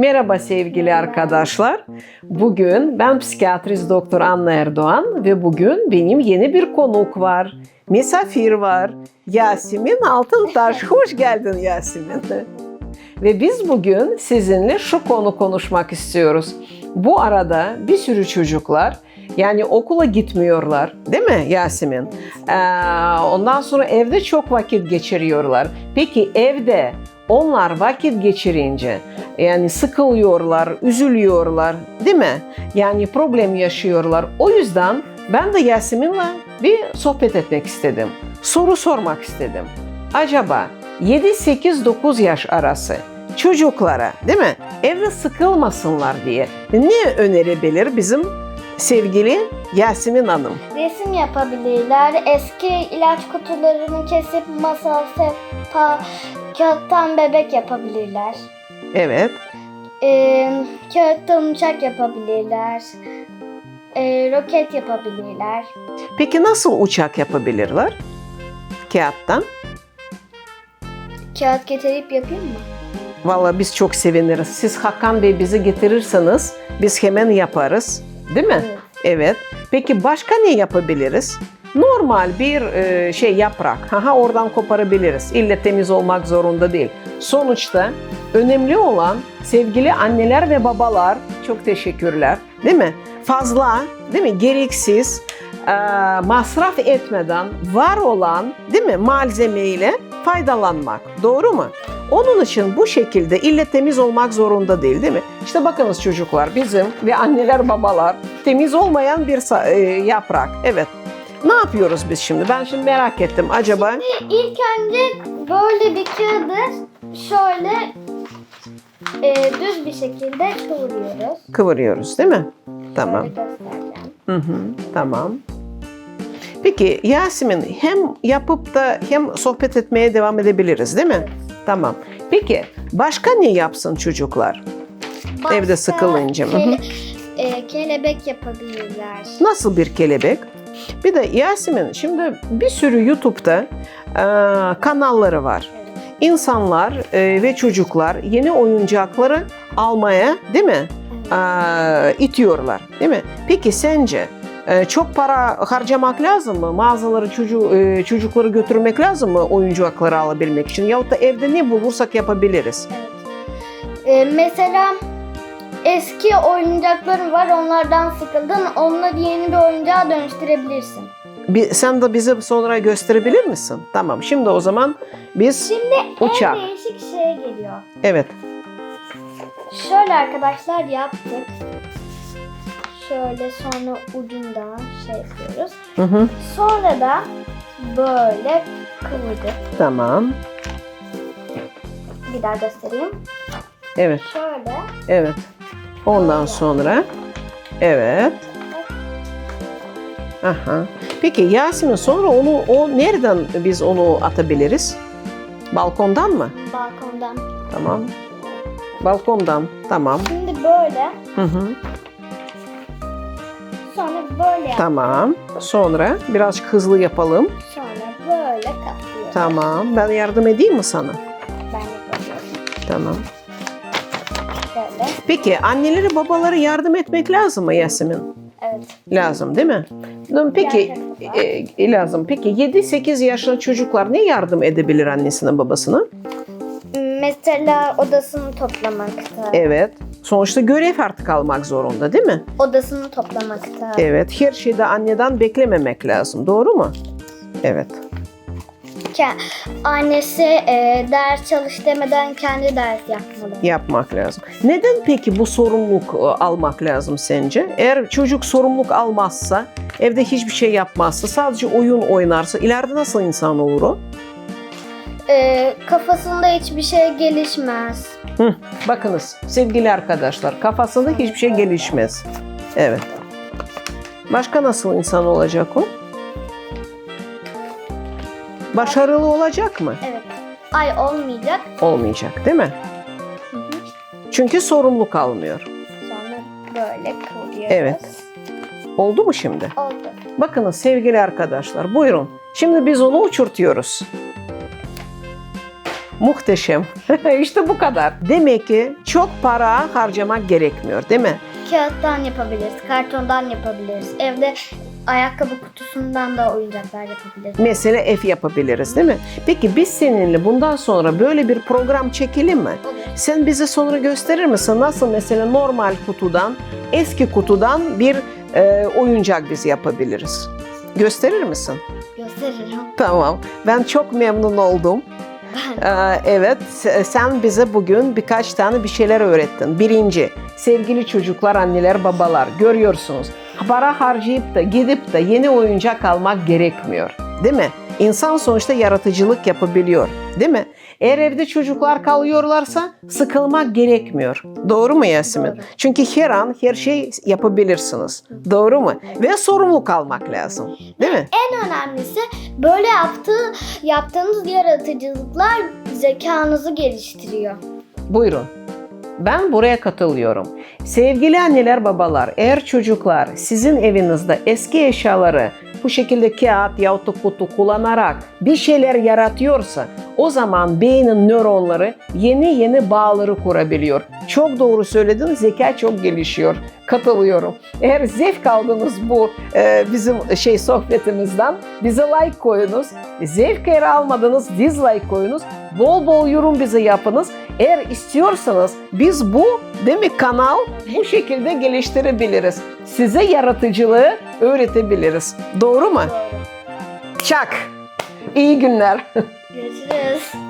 Merhaba sevgili arkadaşlar. Bugün ben psikiyatrist doktor Anna Erdoğan ve bugün benim yeni bir konuk var. Misafir var. Yasemin Altıntaş. Hoş geldin Yasemin. Ve biz bugün sizinle şu konu konuşmak istiyoruz. Bu arada bir sürü çocuklar yani okula gitmiyorlar değil mi Yasemin? Ee, ondan sonra evde çok vakit geçiriyorlar. Peki evde onlar vakit geçirince yani sıkılıyorlar, üzülüyorlar değil mi? Yani problem yaşıyorlar. O yüzden ben de Yasemin'le bir sohbet etmek istedim. Soru sormak istedim. Acaba 7-8-9 yaş arası çocuklara değil mi? Evde sıkılmasınlar diye ne önerebilir bizim sevgili Yasemin Hanım? Resim yapabilirler. Eski ilaç kutularını kesip masa, sehpa, kağıttan bebek yapabilirler. Evet. Ee, kağıttan uçak yapabilirler. Ee, roket yapabilirler. Peki nasıl uçak yapabilirler? Kağıttan. Kağıt getirip yapayım mı? Vallahi biz çok seviniriz. Siz Hakan Bey bizi getirirseniz biz hemen yaparız. Değil mi? Evet. Evet. Peki başka ne yapabiliriz? Normal bir e, şey yaprak. Haha oradan koparabiliriz. İlle temiz olmak zorunda değil. Sonuçta önemli olan sevgili anneler ve babalar çok teşekkürler. Değil mi? Fazla, değil mi? Gereksiz e, masraf etmeden var olan, değil mi? Malzemeyle faydalanmak. Doğru mu? Onun için bu şekilde ille temiz olmak zorunda değil değil mi? İşte bakınız çocuklar bizim ve anneler babalar temiz olmayan bir e, yaprak. Evet. Ne yapıyoruz biz şimdi? Ben şimdi merak ettim. Acaba İlk önce böyle bir kağıdı şöyle e, düz bir şekilde kıvırıyoruz. kıvırıyoruz değil mi? Tamam. Göstereceğim. Hı hı, tamam. Peki Yasemin hem yapıp da hem sohbet etmeye devam edebiliriz değil mi? Tamam. Peki başka ne yapsın çocuklar? Evde sıkılınca, hı. kele- e, kelebek yapabilirler. Nasıl bir kelebek? Bir de Yasemin şimdi bir sürü YouTube'da e, kanalları var. İnsanlar e, ve çocuklar yeni oyuncakları almaya değil mi? E, itiyorlar değil mi? Peki sence e, çok para harcamak lazım mı? Mağazaları çocuğu, e, çocukları götürmek lazım mı oyuncakları alabilmek için? Yahut da evde ne bulursak yapabiliriz. E, mesela eski oyuncakların var onlardan sıkıldın onları yeni bir oyuncağa dönüştürebilirsin. Bir, sen de bize sonra gösterebilir misin? Tamam. Şimdi o zaman biz Şimdi Uçak. en değişik şey geliyor. evet Şöyle arkadaşlar yaptık. Şöyle sonra ucundan şey yapıyoruz. Hı hı. Sonra da böyle kıvırdık. Tamam. Bir daha göstereyim. Evet. Şöyle Evet. Ondan sonra evet. Aha. Peki Yasemin sonra onu o nereden biz onu atabiliriz? Balkondan mı? balkondan. Tamam. Balkondan. Tamam. Şimdi böyle Hı hı. sonra böyle yap. Tamam. Sonra biraz hızlı yapalım. Sonra böyle katlıyoruz. Tamam. Ben yardım edeyim mi sana? Ben yapıyorum. Tamam. Peki anneleri babaları yardım etmek lazım mı Yasemin? Evet. Lazım değil mi? Peki e, lazım. Peki 7-8 yaşlı çocuklar ne yardım edebilir annesine babasına? Mesela odasını toplamakta. Evet. Sonuçta görev artık almak zorunda değil mi? Odasını toplamakta. Evet. Her şeyde anneden beklememek lazım. Doğru mu? Evet. Ke- Annesi e, ders çalış demeden kendi ders yapmalı. Yapmak lazım. Neden peki bu sorumluluk e, almak lazım sence? Eğer çocuk sorumluluk almazsa, evde hiçbir şey yapmazsa, sadece oyun oynarsa ileride nasıl insan olur o? E, kafasında hiçbir şey gelişmez. Hı, bakınız sevgili arkadaşlar kafasında hiçbir şey gelişmez. Evet. Başka nasıl insan olacak o? Başarılı olacak mı? Evet. Ay olmayacak. Olmayacak değil mi? Hı hı. Çünkü sorumluluk almıyor. Sonra böyle kıvırıyoruz. Evet. Oldu mu şimdi? Oldu. Bakınız sevgili arkadaşlar buyurun. Şimdi biz onu uçurtuyoruz. Muhteşem. işte bu kadar. Demek ki çok para harcamak gerekmiyor değil mi? Kağıttan yapabiliriz, kartondan yapabiliriz. Evde ayakkabı kutusundan da oyuncaklar yapabiliriz. Mesela F yapabiliriz değil mi? Peki biz seninle bundan sonra böyle bir program çekelim mi? Olur. Sen bize sonra gösterir misin nasıl mesela normal kutudan, eski kutudan bir e, oyuncak biz yapabiliriz? Gösterir misin? Gösteririm. Tamam. Ben çok memnun oldum. Ben Ee, evet, se- sen bize bugün birkaç tane bir şeyler öğrettin. Birinci, sevgili çocuklar, anneler, babalar görüyorsunuz. Para harcayıp da gidip de yeni oyuncak almak gerekmiyor. Değil mi? İnsan sonuçta yaratıcılık yapabiliyor. Değil mi? Eğer evde çocuklar kalıyorlarsa sıkılmak gerekmiyor. Doğru mu Yasemin? Doğru. Çünkü her an her şey yapabilirsiniz. Doğru mu? Ve sorumluluk almak lazım. Değil mi? en önemlisi böyle yaptığı, yaptığınız yaratıcılıklar zekanızı geliştiriyor. Buyurun. Ben buraya katılıyorum. Sevgili anneler babalar, eğer çocuklar sizin evinizde eski eşyaları bu şekilde kağıt yahut da kutu kullanarak bir şeyler yaratıyorsa o zaman beynin nöronları yeni yeni bağları kurabiliyor. Çok doğru söyledin, zeka çok gelişiyor. Katılıyorum. Eğer zevk aldınız bu e, bizim şey sohbetimizden bize like koyunuz. Zevk eğer almadınız dislike koyunuz. Bol bol yorum bize yapınız. Eğer istiyorsanız biz bu değil mi kanal bu şekilde geliştirebiliriz. Size yaratıcılığı öğretebiliriz. Doğru mu? Doğru. Çak. İyi günler. Görüşürüz.